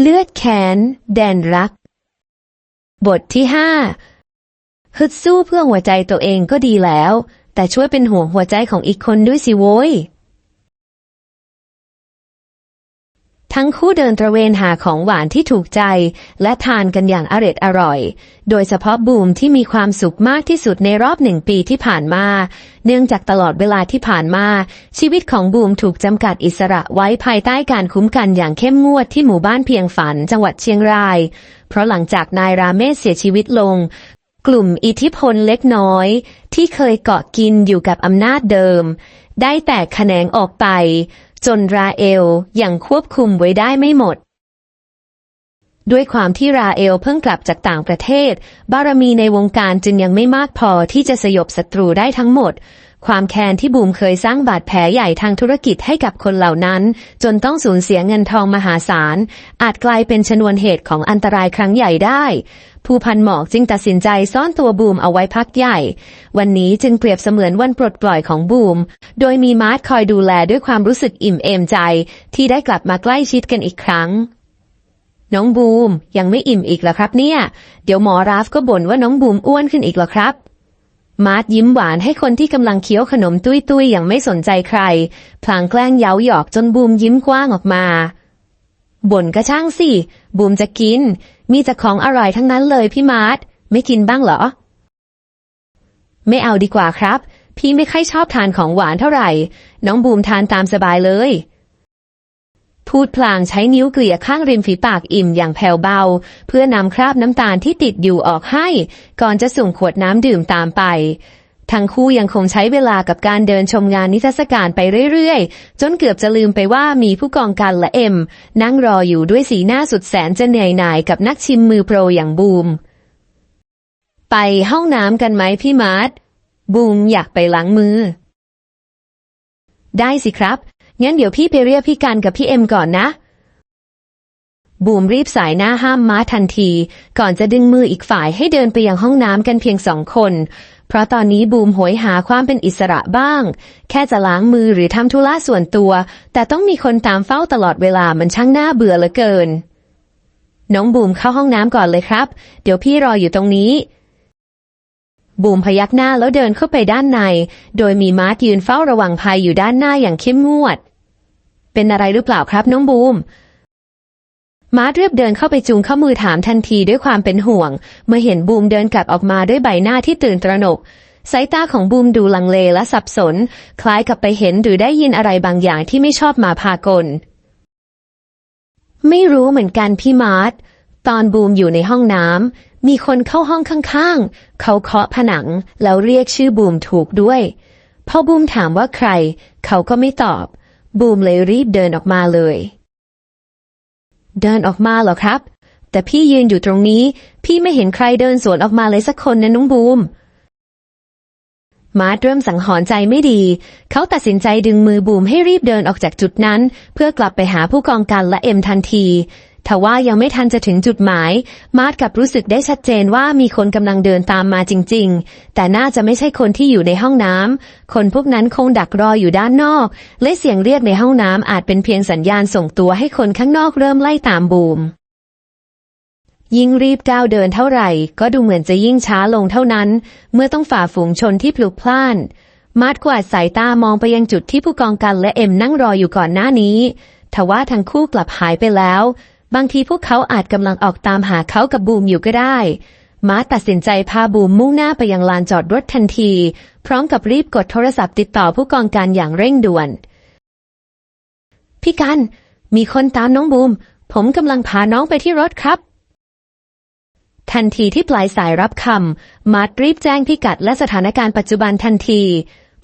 เลือดแขน แดนรัก บทที่ห้าฮึดสู้เพื่อหัวใจตัวเองก็ดีแล้ว แต่ช่วยเป็นห่วงหัวใจของอีกคนด้วยสิโว้ย ทั้งคู่เดินตระเวนหาของหวานที่ถูกใจ และทานกันอย่างอร็ดอร่อย โดยเฉพาะบูมที่มีความสุขมากที่สุดในรอบหนึ่งปีที่ผ่านมา เนื่องจากตลอดเวลาที่ผ่านมา ชีวิตของบูมถูกจำกัดอิสระไว้ภายใต้การคุ้มกันอย่างเข้มงวดที่หมู่บ้านเพียงฝันจังหวัดเชียงราย เพราะหลังจากนายราเมศเสียชีวิตลงกลุ่มอิทธิพลเล็กน้อย ที่เคยเกาะกินอยู่กับอำนาจเดิม ได้แตกแขนงออกไป จนราเอลยังควบคุมไว้ได้ไม่หมด ด้วยความที่ราเอลเพิ่งกลับจากต่างประเทศ บารมีในวงการจึงยังไม่มากพอที่จะสยบศัตรูได้ทั้งหมด ความแค้นที่บูมเคยสร้างบาดแผลใหญ่ทางธุรกิจให้กับคนเหล่านั้น จนต้องสูญเสียเงินทองมหาศาล อาจกลายเป็นชนวนเหตุของอันตรายครั้งใหญ่ได้ ผู้พันหมอกจึงตัดสินใจซ่อนตัวบูมเอาไว้พักใหญ่ วันนี้จึงเปรียบเสมือนวันปลดปล่อยของบูม โดยมีมาร์ทคอยดูแลด้วยความรู้สึกอิ่มเอมใจ ที่ได้กลับมาใกล้ชิดกันอีกครั้งน้องบูมยังไม่อิ่มอีกเหรอครับเนี่ย เดี๋ยวหมอราฟก็บ่นว่าน้องบูมอ้วนขึ้นอีกเหรอครับ มาร์ทยิ้มหวานให้คนที่กำลังเคี้ยวขนมตุ้ยตุ้ยๆอย่างไม่สนใจใคร พลางแกล้งเย้าหยอกจนบูมยิ้มกว้างออกมา บ่นก็ช่างสิ บูมจะกิน มีแต่ของอร่อยทั้งนั้นเลยพี่มาร์ทไม่กินบ้างเหรอ ไม่เอาดีกว่าครับ พี่ไม่ค่อยชอบทานของหวานเท่าไหร่ น้องบูมทานตามสบายเลย พูดพลางใช้นิ้วเกลี่ยข้างริมฝีปากอิ่มอย่างแผ่วเบา เพื่อนำคราบน้ำตาลที่ติดอยู่ออกให้ ก่อนจะส่งขวดน้ำดื่มตามไป ทั้งคู่ยังคงใช้เวลากับการเดินชมงานนิทรรศการไปเรื่อยๆ จนเกือบจะลืมไปว่ามีผู้กองกันและเอ็ม นั่งรออยู่ด้วยสีหน้าสุดแสนจะเหนื่อยหน่ายกับนักชิมมือโปรอย่างบูม ไปห้องน้ำกันไหมพี่มาร์ทบูมอยากไปล้างมือ ได้สิครับ งั้นเดี๋ยวพี่ไปเรียกพี่กันกับพี่เอ็มก่อนนะ บูมรีบสายหน้าห้ามม้าทันที ก่อนจะดึงมืออีกฝ่ายให้เดินไปยังห้องน้ำกันเพียงสองคน เพราะตอนนี้บูมโหยหาความเป็นอิสระบ้าง แค่จะล้างมือหรือทำธุระส่วนตัว แต่ต้องมีคนตามเฝ้าตลอดเวลามันช่างน่าเบื่อเหลือเกิน น้องบูมเข้าห้องน้ำก่อนเลยครับ เดี๋ยวพี่รออยู่ตรงนี้ บูมพยักหน้าแล้วเดินเข้าไปด้านใน โดยมีมาร์ทยืนเฝ้าระวังภัยอยู่ด้านหน้าอย่างเข้มงวด เป็นอะไรหรือเปล่าครับน้องบูม มาร์ทเรียบเดินเข้าไปจูงข้ามือถามทันทีด้วยความเป็นห่วง เมื่อเห็นบูมเดินกลับออกมาด้วยใบหน้าที่ตื่นตระหนก สายตาของบูมดูลังเลและสับสน คล้ายกับไปเห็นหรือได้ยินอะไรบางอย่างที่ไม่ชอบมาพากล ไม่รู้เหมือนกันพี่มาร์ทตอนบูมอยู่ในห้องน้ำ มีคนเข้าห้องข้างๆ เขาเคาะผนัง แล้วเรียกชื่อบูมถูกด้วย พอบูมถามว่าใคร เขาก็ไม่ตอบ บูมเลยรีบเดินออกมาเลย เดินออกมาเหรอครับ แต่พี่ยืนอยู่ตรงนี้ พี่ไม่เห็นใครเดินสวนออกมาเลยสักคนนะน้องบูมมาร์ทเริ่มสังหรณ์ใจไม่ดี เขาตัดสินใจดึงมือบูมให้รีบเดินออกจากจุดนั้น เพื่อกลับไปหาผู้กองกันและเอ็มทันที ทว่ายังไม่ทันจะถึงจุดหมาย มาร์ทกับรู้สึกได้ชัดเจนว่ามีคนกำลังเดินตามมาจริง ๆ แต่น่าจะไม่ใช่คนที่อยู่ในห้องน้ำ คนพวกนั้นคงดักรออยู่ด้านนอก และเสียงเรียกในห้องน้ำอาจเป็นเพียงสัญญาณส่งตัวให้คนข้างนอกเริ่มไล่ตามบูม ยิ่งรีบก้าวเดินเท่าไหร่ ก็ดูเหมือนจะยิ่งช้าลงเท่านั้น เมื่อต้องฝ่าฝูงชนที่พลุกพล่านมาร์ทกวาดสายตามองไปยังจุดที่ผู้กองกันและเอ็มนั่งรออยู่ก่อนหน้านี้ทว่าทั้งคู่กลับหายไปแล้ว บางทีพวกเขาอาจกำลังออกตามหาเขากับบูมอยู่ก็ได้มาร์ทตัดสินใจพาบูมมุ่งหน้าไปยังลานจอดรถทันที พร้อมกับรีบกดโทรศัพท์ติดต่อผู้กองการอย่างเร่งด่วน พี่กัน มีคนตามน้องบูม ผมกำลังพาน้องไปที่รถครับ ทันทีที่ปลายสายรับคำมาร์ทรีบแจ้งพิกัดและสถานการณ์ปัจจุบันทันที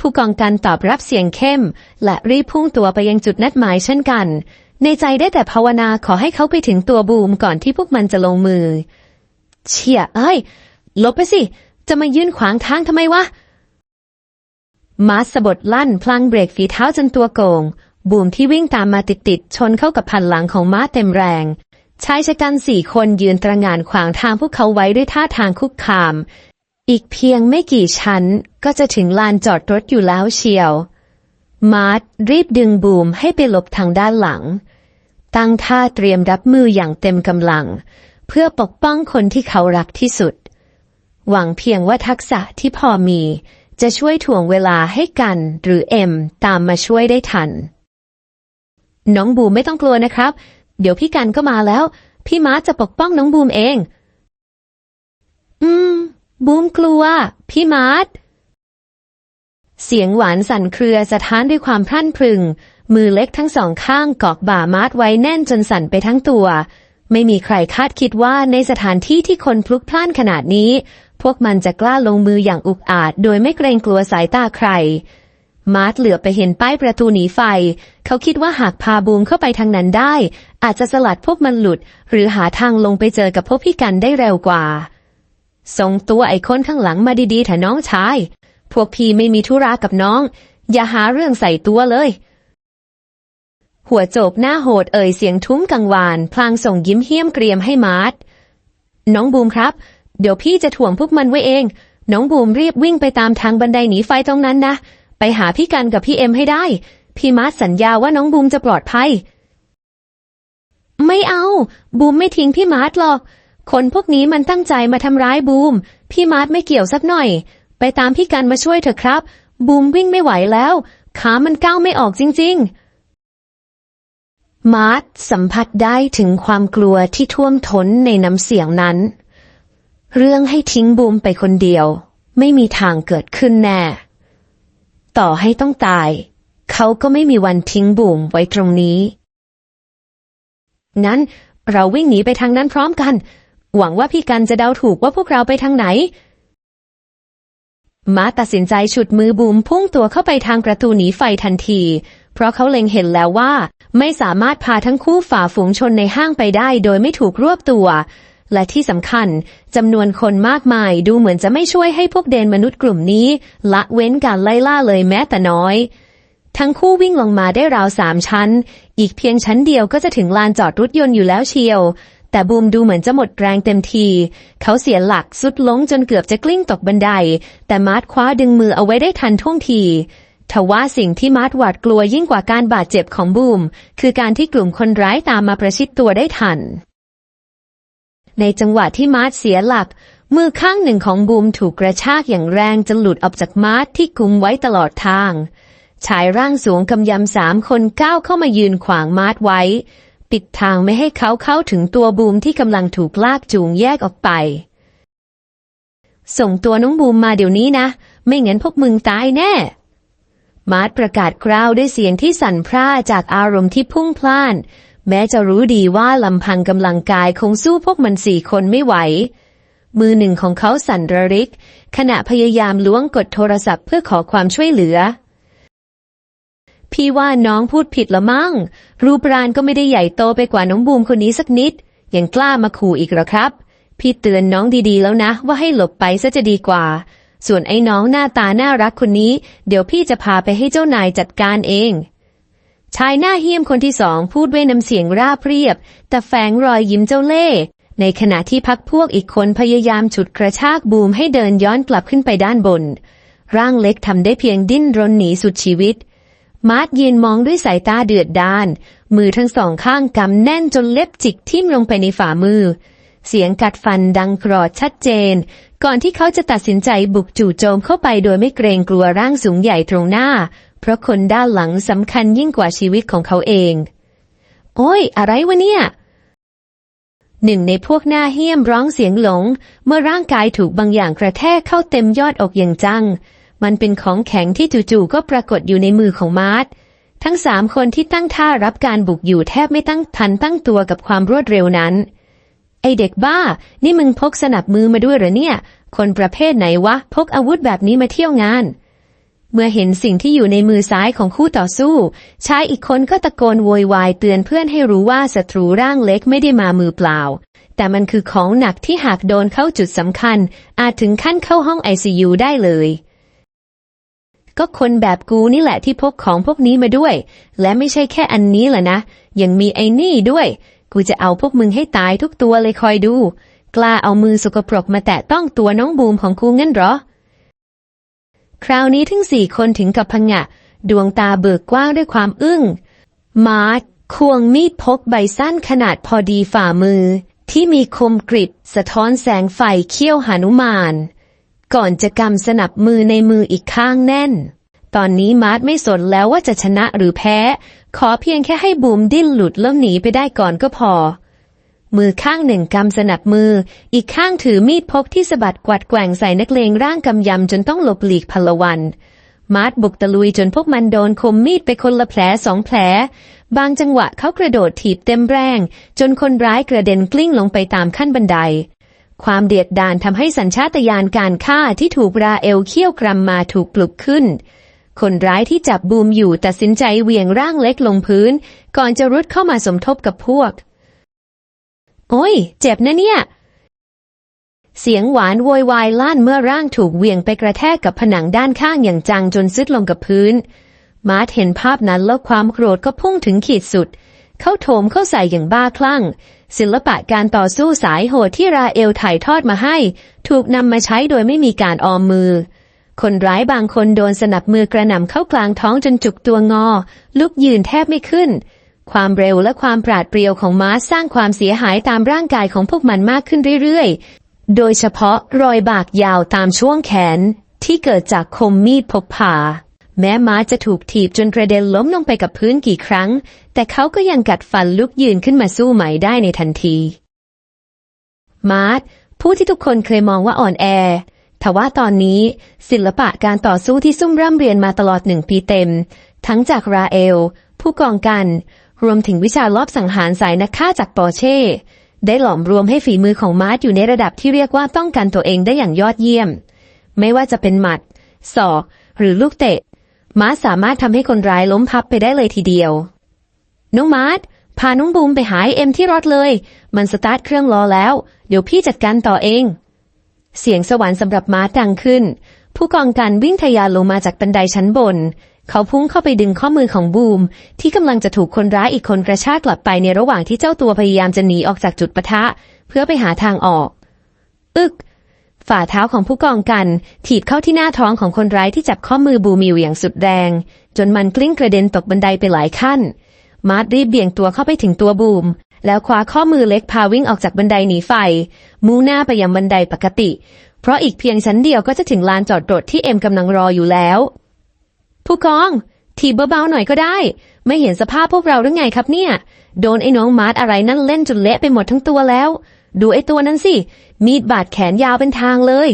ผู้กองการตอบรับเสียงเข้ม และรีบพุ่งตัวไปยังจุดนัดหมายเช่นกัน ในใจได้แต่ภาวนาขอให้เขาไปถึงตัวบูมก่อนที่พวกมันจะลงมือ เชี่ยเอ้ย ลบไปสิ จะมายืนขวางทางทำไมวะ มาสะบดลั่น พลังเบรกฝีเท้าจนตัวโกง บูมที่วิ่งตามมาติดๆชนเข้ากับพันหลังของม้าเต็มแรงชายชะกันสี่คนยืนตระงานขวางทางพวกเขาไว้ด้วยท่าทางคุกคาม อีกเพียงไม่กี่ชั้นก็จะถึงลานจอดรถอยู่แล้วเชียว มาร์ทรีบดึงบูมให้ไปหลบทางด้านหลัง ตั้งท่าเตรียมรับมืออย่างเต็มกำลัง เพื่อปกป้องคนที่เขารักที่สุด หวังเพียงว่าทักษะที่พอมี จะช่วยถ่วงเวลาให้กันหรือเอ็มตามมาช่วยได้ทัน น้องบูมไม่ต้องกลัวนะครับ เดี๋ยวพี่กันก็มาแล้ว พี่มาร์ทจะปกป้องน้องบูมเอง อืม บูมกลัว พี่มาร์ทเสียงหวานสั่นเครือสะท้านด้วยความพรั่นพรึง มือเล็กทั้งสองข้างเกาะบ่ามาร์ทไว้แน่นจนสั่นไปทั้งตัว ไม่มีใครคาดคิดว่าในสถานที่ที่คนพลุกพล่านขนาดนี้ พวกมันจะกล้าลงมืออย่างอุกอาจ โดยไม่เกรงกลัวสายตาใคร มาร์ทเหลือไปเห็นป้ายประตูหนีไฟ เขาคิดว่าหากพาบูมเข้าไปทางนั้นได้ อาจจะสลัดพวกมันหลุด หรือหาทางลงไปเจอกับพวกพี่กันได้เร็วกว่า ส่งตัวไอ้คนข้างหลังมาดีๆเถอะน้องชาย พวกพี่ไม่มีธุระกับน้อง อย่าหาเรื่องใส่ตัวเลย หัวโจบหน้าโหดเอ่ยเสียงทุ้มกังวาน พลางส่งยิ้มเหี้ยมเกรียมให้มาร์ทน้องบูมครับ เดี๋ยวพี่จะถ่วงพวกมันไว้เอง น้องบูมรีบวิ่งไปตามทางบันไดหนีไฟตรงนั้นนะ ไปหาพี่กันกับพี่เอ็มให้ได้ พี่มาร์ทสัญญาว่าน้องบูมจะปลอดภัย ไม่เอา บูมไม่ทิ้งพี่มาร์ทหรอก คนพวกนี้มันตั้งใจมาทำร้ายบูม พี่มาร์ทไม่เกี่ยวสักหน่อย ไปตามพี่กันมาช่วยเถอะครับ บูมวิ่งไม่ไหวแล้ว ขามันก้าวไม่ออกจริง ๆ มาร์ทสัมผัสได้ถึงความกลัวที่ท่วมท้นในน้ำเสียงนั้น เรื่องให้ทิ้งบูมไปคนเดียว ไม่มีทางเกิดขึ้นแน่ ต่อให้ต้องตาย เขาก็ไม่มีวันทิ้งบูมไว้ตรงนี้งั้นเราวิ่งหนีไปทางนั้นพร้อมกัน หวังว่าพี่กันจะเดาถูกว่าพวกเราไปทางไหน มาตัดสินใจฉุดมือบูมพุ่งตัวเข้าไปทางประตูหนีไฟทันที เพราะเขาเล็งเห็นแล้วว่า ไม่สามารถพาทั้งคู่ฝ่าฝูงชนในห้างไปได้โดยไม่ถูกรวบตัว และที่สำคัญจำนวนคนมากมายดูเหมือนจะไม่ช่วยให้พวกเดนมนุษย์กลุ่มนี้ ละเว้นการไล่ล่าเลยแม้แต่น้อย ทั้งคู่วิ่งลงมาได้ราวสามชั้น อีกเพียงชั้นเดียวก็จะถึงลานจอดรถยนต์อยู่แล้วเชียวแต่บูมดูเหมือนจะหมดแรงเต็มที เขาเสียหลักสุดลงจนเกือบจะกลิ้งตกบันได แต่มาร์ทคว้าดึงมือเอาไว้ได้ทันท่วงที ทว่าสิ่งที่มาร์ทหวาดกลัวยิ่งกว่าการบาดเจ็บของบูม คือการที่กลุ่มคนร้ายตามมาประชิดตัวได้ทัน ในจังหวะที่มาร์ทเสียหลัก มือข้างหนึ่งของบูมถูกกระชากอย่างแรงจนหลุดออกจากมาร์ทที่กุมไว้ตลอดทาง ชายร่างสูงกำยำสามคนก้าวเข้ามายืนขวางมาร์ทไว้ ปิดทางไม่ให้เขาเข้าถึงตัวบูมที่กำลังถูกลากจูงแยกออกไป ส่งตัวน้องบูมมาเดี๋ยวนี้นะ ไม่งั้นพวกมึงตายแน่ มาร์ทประกาศกราวด้วยเสียงที่สั่นพร่าจากอารมณ์ที่พุ่งพล่าน แม้จะรู้ดีว่าลำพังกำลังกายคงสู้พวกมันสี่คนไม่ไหว มือหนึ่งของเขาสั่นระริก ขณะพยายามล้วงกดโทรศัพท์เพื่อขอความช่วยเหลือ พี่ว่าน้องพูดผิดละมั้ง รูปรานก็ไม่ได้ใหญ่โตไปกว่าน้องบูมคนนี้สักนิด ยังกล้ามาขู่อีกหรอครับ พี่เตือนน้องดีๆแล้วนะว่าให้หลบไปซะจะดีกว่า ส่วนไอ้น้องหน้าตาน่ารักคนนี้ เดี๋ยวพี่จะพาไปให้เจ้านายจัดการเอง ชายหน้าเหี้ยมคนที่สองพูดด้วยน้ำเสียงราบเรียบ แต่แฝงรอยยิ้มเจ้าเล่ห์ในขณะที่พักพวกอีกคนพยายามฉุดกระชากบูมให้เดินย้อนกลับขึ้นไปด้านบน ร่างเล็กทำได้เพียงดิ้นรนหนีสุดชีวิต มาร์ทยืนมองด้วยสายตาเดือดดาลมือทั้งสองข้างกำแน่นจนเล็บจิกทิ่มลงไปในฝ่ามือ เสียงกัดฟันดังกรอดชัดเจน ก่อนที่เขาจะตัดสินใจบุกจู่โจมเข้าไปโดยไม่เกรงกลัวร่างสูงใหญ่ตรงหน้า เพราะคนด้านหลังสำคัญยิ่งกว่าชีวิตของเขาเอง โอ้ย อะไรวะเนี่ยหนึ่งในพวกหน้าเหี้ยมร้องเสียงหลง เมื่อร่างกายถูกบางอย่างกระแทกเข้าเต็มยอดอกอย่างจัง มันเป็นของแข็งที่จู่ๆก็ปรากฏอยู่ในมือของมาร์ททั้งสามคนที่ตั้งท่ารับการบุกอยู่แทบไม่ตั้งทันตั้งตัวกับความรวดเร็วนั้น ไอเด็กบ้า นี่มึงพกสนับมือมาด้วยหรอเนี่ย คนประเภทไหนวะ พกอาวุธแบบนี้มาเที่ยวงาน เมื่อเห็นสิ่งที่อยู่ในมือซ้ายของคู่ต่อสู้ ชายอีกคนก็ตะโกนโวยวายเตือนเพื่อนให้รู้ว่าศัตรูร่างเล็กไม่ได้มามือเปล่า แต่มันคือของหนักที่หากโดนเข้าจุดสำคัญ อาจถึงขั้นเข้าห้องไอซียูได้เลยก็คนแบบกูนี่แหละที่พกของพวกนี้มาด้วย และไม่ใช่แค่อันนี้แหละนะ ยังมีไอ้นี่ด้วย กูจะเอาพวกมึงให้ตายทุกตัวเลยคอยดู กล้าเอามือสกปรกมาแตะต้องตัวน้องบูมของกูงั้นเหรอ คราวนี้ทั้งสี่คนถึงกับพงะ ดวงตาเบิกกว้างด้วยความอึ้ง มาร์ทควงมีดพกใบสั้นขนาดพอดีฝ่ามือ ที่มีคมกริบสะท้อนแสงไฟเขี้ยวหานุมาน ก่อนจะกำสนับมือในมืออีกข้างแน่น ตอนนี้มาร์ทไม่สนแล้วว่าจะชนะหรือแพ้ ขอเพียงแค่ให้บูมดิ้นหลุดแล้วหนีไปได้ก่อนก็พอ มือข้างหนึ่งกำสนับมือ อีกข้างถือมีดพกที่สะบัดกวัดแกว่งใส่นักเลงร่างกำยำจนต้องหลบหลีกพลวัน มาร์ทบุกตะลุยจนพวกมันโดนคมมีดไปคนละแผลสองแผล บางจังหวะเขากระโดดถีบเต็มแรง จนคนร้ายกระเด็นกลิ้งลงไปตามขั้นบันได ความเดียดดานทำให้สัญชาตญาณการฆ่าที่ถูกราเอลเคี่ยวกรำมาถูกปลุกขึ้น คนร้ายที่จับบูมอยู่ตัดสินใจเวียงร่างเล็กลงพื้น ก่อนจะรุดเข้ามาสมทบกับพวก โอ้ย เจ็บนะเนี่ย เสียงหวานโวยวายลั่นเมื่อร่างถูกเวียงไปกระแทกกับผนังด้านข้างอย่างจังจนซุดลงกับพื้น มาร์ทเห็นภาพนั้นแล้วความโกรธก็พุ่งถึงขีดสุด เขาโถมเข้าใส่อย่างบ้าคลั่ง ศิลปะการต่อสู้สายโหดที่ราเอลถ่ายทอดมาให้ ถูกนำมาใช้โดยไม่มีการออมมือ คนร้ายบางคนโดนสนับมือกระหน่ำเข้ากลางท้องจนจุกตัวงอ ลุกยืนแทบไม่ขึ้น ความเร็วและความปราดเปรียวของม้าสร้างความเสียหายตามร่างกายของพวกมันมากขึ้นเรื่อยๆ โดยเฉพาะรอยบากยาวตามช่วงแขน ที่เกิดจากคมมีดพกพาแม้ม้าจะถูกถีบจนกระเด็นล้มลงไปกับพื้นกี่ครั้ง แต่เขาก็ยังกัดฟันลุกยืนขึ้นมาสู้ใหม่ได้ในทันที มาร์ทผู้ที่ทุกคนเคยมองว่าอ่อนแอ ทว่าตอนนี้ศิลปะการต่อสู้ที่ซุ่มร่ำเรียนมาตลอดหนึ่งปีเต็ม ทั้งจากราเอล ผู้กองกัน รวมถึงวิชาลอบสังหารสายนักฆ่าจากปอร์เช่ ได้หลอมรวมให้ฝีมือของมาร์ทอยู่ในระดับที่เรียกว่าป้องกันตัวเองได้อย่างยอดเยี่ยม ไม่ว่าจะเป็นหมัด ศอก หรือลูกเตะ มาร์ทสามารถทำให้คนร้ายล้มพับไปได้เลยทีเดียว น้องมาร์ทพาน้องบูมไปหาเอ็มที่รถเลย มันสตาร์ทเครื่องรอแล้ว เดี๋ยวพี่จัดการต่อเอง เสียงสวรรค์สำหรับม้าดังขึ้น ผู้กองการวิ่งทะยานลงมาจากบันไดชั้นบน เขาพุ่งเข้าไปดึงข้อมือของบูม ที่กำลังจะถูกคนร้ายอีกคนกระชากกลับไปในระหว่างที่เจ้าตัวพยายามจะหนีออกจากจุดปะทะ เพื่อไปหาทางออก อึก ฝ่าเท้าของผู้กองกันถีบเข้าที่หน้าท้องของคนร้ายที่จับข้อมือบูมิวอย่างสุดแรง จนมันกลิ้งกระเด็นตกบันไดไปหลายขั้นมาร์รีบเบี่ยงตัวเข้าไปถึงตัวบูม แล้วคว้าข้อมือเล็กพาวิ่งออกจากบันไดหนีไฟมุ่งหน้าไปยังบันไดปกติ เพราะอีกเพียงชั้นเดียวก็จะถึงลานจอดรถที่เอ็มกำลังรออยู่แล้ว ผู้กอง ทีบเบาๆหน่อยก็ได้ ไม่เห็นสภาพพวกเราหรือไงครับเนี่ย โดนไอ้น้องมาร์ทอะไรนั่นเล่นจนเละไปหมดทั้งตัวแล้ว ดูไอ้ตัวนั้นสิ มีดบาดแขนยาวเป็นทางเลย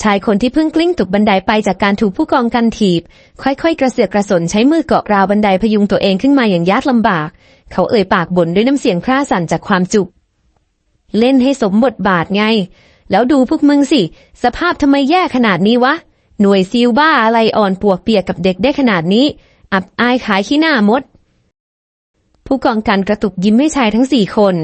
ชายคนที่เพิ่งกลิ้งตกบันไดไปจากการถูกผู้กองกันถีบ ค่อยๆ กระเสือกกระสนใช้มือเกาะราวบันไดพยุงตัวเองขึ้นมาอย่างยากลำบาก เขาเอ่ยปากบ่นด้วยน้ำเสียงคร่าสั่นจากความจุก เล่นให้สมบทบาทไง แล้วดูพวกมึงสิ สภาพทำไมแย่ขนาดนี้วะ หน่วยซิลบ้าอะไรอ่อนปวกเปียกกับเด็กได้ขนาดนี้ อับอายขายขี้หน้ามด ผู้กองกันกระตุกยิ้มให้ชายทั้งสี่คน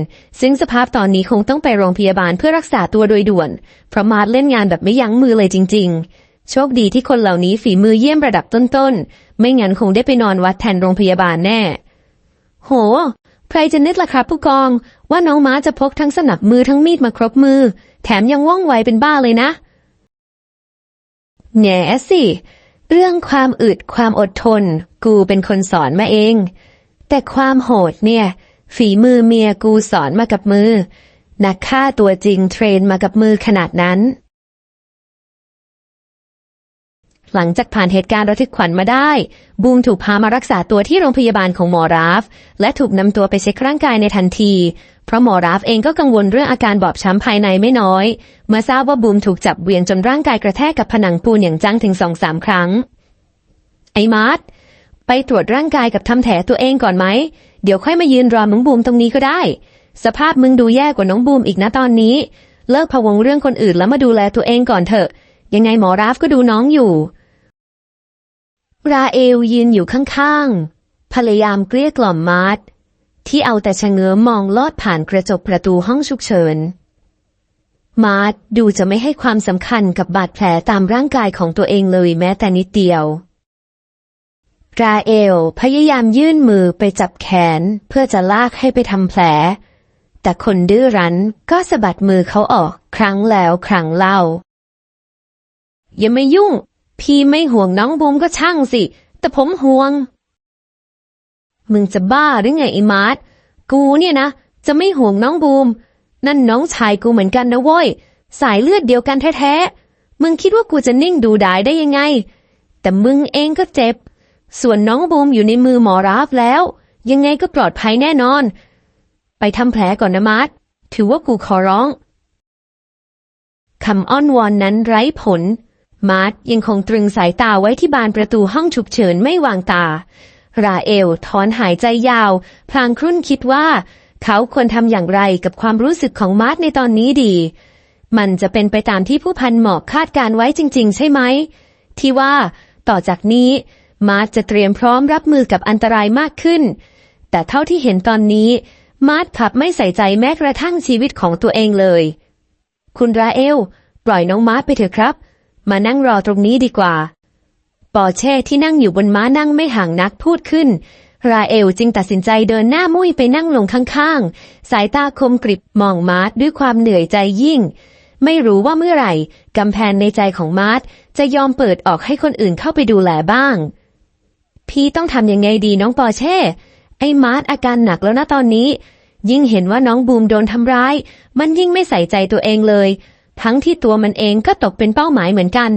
ซึ่งสภาพตอนนี้คงต้องไปโรงพยาบาลเพื่อรักษาตัวโดยด่วน เพราะมาร์ทเล่นงานแบบไม่ยั้งมือเลยจริง ๆ โชคดีที่คนเหล่านี้ฝีมือเยี่ยมระดับต้นๆ ไม่งั้นคงได้ไปนอนวัดแทนโรงพยาบาลแน่ โห ใครจะนึกล่ะครับผู้กอง ว่าน้องม้าจะพกทั้งสนับมือทั้งมีดมาครบมือ แถมยังว่องไวเป็นบ้าเลยนะแง่สิ เรื่องความอึดความอดทน กูเป็นคนสอนมาเอง แต่ความโหดเนี่ย ฝีมือเมียกูสอนมากับมือ นักฆ่าตัวจริงเทรนมากับมือขนาดนั้น หลังจากผ่านเหตุการณ์ระทึกขวัญมาได้ บูมถูกพามารักษาตัวที่โรงพยาบาลของหมอราฟ และถูกนำตัวไปเช็คร่างกายในทันที เพราะหมอราฟเองก็กังวลเรื่องอาการบอบช้ำภายในไม่น้อย เมื่อทราบว่าบูมถูกจับเวียงจนร่างกายกระแทกกับผนังปูนอย่างจังถึงสองสามครั้ง ไอ้มาร์ท ไปตรวจร่างกายกับทำแผลตัวเองก่อนไหม เดี๋ยวค่อยมายืนรอน้องบูมตรงนี้ก็ได้ สภาพมึงดูแย่กว่าน้องบูมอีกนะตอนนี้ เลิกพะวงเรื่องคนอื่นแล้วมาดูแลตัวเองก่อนเถอะ ยังไงหมอราฟก็ดูน้องอยู่ ราเอลยืนอยู่ข้างๆ พยายามเกลี้ยกล่อมมาร์ทที่เอาแต่ชะเง้อมองลอดผ่านกระจกประตูห้องฉุกเฉิน มาร์ทดูจะไม่ให้ความสำคัญกับบาดแผลตามร่างกายของตัวเองเลยแม้แต่นิดเดียว ราเอลพยายามยื่นมือไปจับแขนเพื่อจะลากให้ไปทำแผล แต่คนดื้อรั้นก็สะบัดมือเขาออกครั้งแล้วครั้งเล่า อย่ามายุ่ง พี่ไม่ห่วงน้องบูมก็ช่างสิ แต่ผมห่วง มึงจะบ้าหรือไงไอ้มาร์ทกูเนี่ยนะ จะไม่ห่วงน้องบูม นั่นน้องชายกูเหมือนกันนะเว้ย สายเลือดเดียวกันแท้ๆ มึงคิดว่ากูจะนิ่งดูดายได้ยังไง แต่มึงเองก็เจ็บ ส่วนน้องบูมอยู่ในมือหมอราฟแล้ว ยังไงก็ปลอดภัยแน่นอน ไปทำแผลก่อนนะมาร์ทถือว่ากูขอร้องคำอ้อนวอนนั้นไร้ผล มาร์ทยังคงตรึงสายตาไว้ที่บานประตูห้องฉุกเฉินไม่วางตา ราเอลถอนหายใจยาว พลางครุ่นคิดว่า เขาควรทำอย่างไรกับความรู้สึกของมาร์ทในตอนนี้ดี มันจะเป็นไปตามที่ผู้พันหมอกคาดการไว้จริง ๆ ใช่ไหม ที่ว่า ต่อจากนี้ มาร์ทจะเตรียมพร้อมรับมือกับอันตรายมากขึ้น แต่เท่าที่เห็นตอนนี้ มาร์ทกลับไม่ใส่ใจแม้กระทั่งชีวิตของตัวเองเลย คุณราเอล ปล่อยน้องมาร์ทไปเถอะครับ มานั่งรอตรงนี้ดีกว่า ปอเช่ที่นั่งอยู่บนม้านั่งไม่ห่างนักพูดขึ้น ราเอลจึงตัดสินใจเดินหน้ามุ้ยไปนั่งลงข้างๆ สายตาคมกริบมองมาร์ทด้วยความเหนื่อยใจยิ่งไม่รู้ว่าเมื่อไหร่ กำแพงในใจของมาร์ทจะยอมเปิดออกให้คนอื่นเข้าไปดูแลบ้าง พี่ต้องทำยังไงดีน้องปอเช่ ไอ้มาร์ทอาการหนักแล้วนะตอนนี้ ยิ่งเห็นว่าน้องบูมโดนทำร้าย มันยิ่งไม่ใส่ใจตัวเองเลย ทั้งที่ตัวมันเองก็ตกเป็นเป้าหมายเหมือนกัน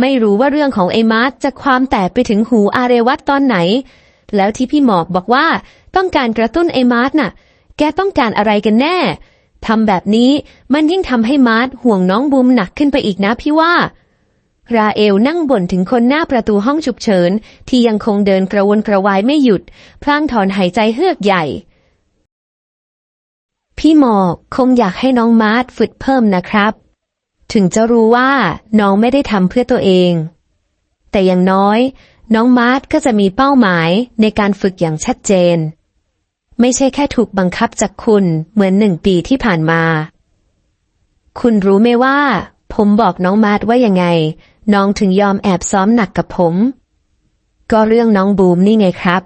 ไม่รู้ว่าเรื่องของไอ้มาร์ทจะความแตกไปถึงหูอาเรวัตตอนไหน แล้วที่พี่หมอกบอกว่าต้องการกระตุ้นไอ้มาร์ทน่ะ แกต้องการอะไรกันแน่ทำแบบนี้มันยิ่งทำให้มาร์ทห่วงน้องบูมหนักขึ้นไปอีกนะพี่ว่า ราเอลนั่งบ่นถึงคนหน้าประตูห้องฉุกเฉิน ที่ยังคงเดินกระวนกระวายไม่หยุด พลางถอนหายใจเฮือกใหญ่ พี่หมอกคงอยากให้น้องมาร์ทฝึกเพิ่มนะครับ ถึงจะรู้ว่าน้องไม่ได้ทำเพื่อตัวเอง แต่อย่างน้อย น้องมาร์ทก็จะมีเป้าหมายในการฝึกอย่างชัดเจน ไม่ใช่แค่ถูกบังคับจากคุณเหมือนหนึ่งปีที่ผ่านมา คุณรู้ไหมว่า ผมบอกน้องมาร์ทว่ายังไง น้องถึงยอมแอบซ้อมหนักกับผม ก็เรื่องน้องบูมนี่ไงครับ